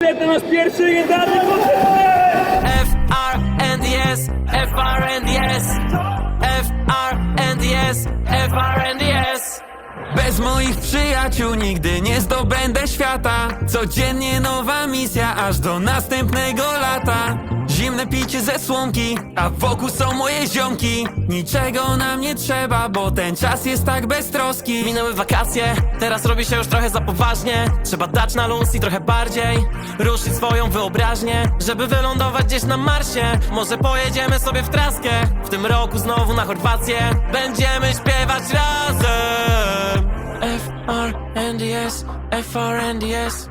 To nasz pierwszy legendarny koncert! FRNDS, FRNDS, FRNDS, FRNDS. Bez moich przyjaciół nigdy nie zdobędę świata Codziennie nowa misja aż do następnego lata Zimne picie ze słomki, a wokół są moje ziomki. Niczego nam nie trzeba, bo ten czas jest tak beztroski Minęły wakacje, teraz robi się już trochę za poważnie. Trzeba dać na luz i trochę bardziej Ruszyć swoją wyobraźnię, żeby wylądować gdzieś na Marsie. Może pojedziemy sobie w traskę. W tym roku znowu na Chorwację Będziemy śpiewać razem. FRNDS, FRNDS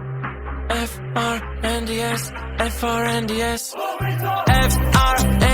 FRNDS, FRNDS FRNDS,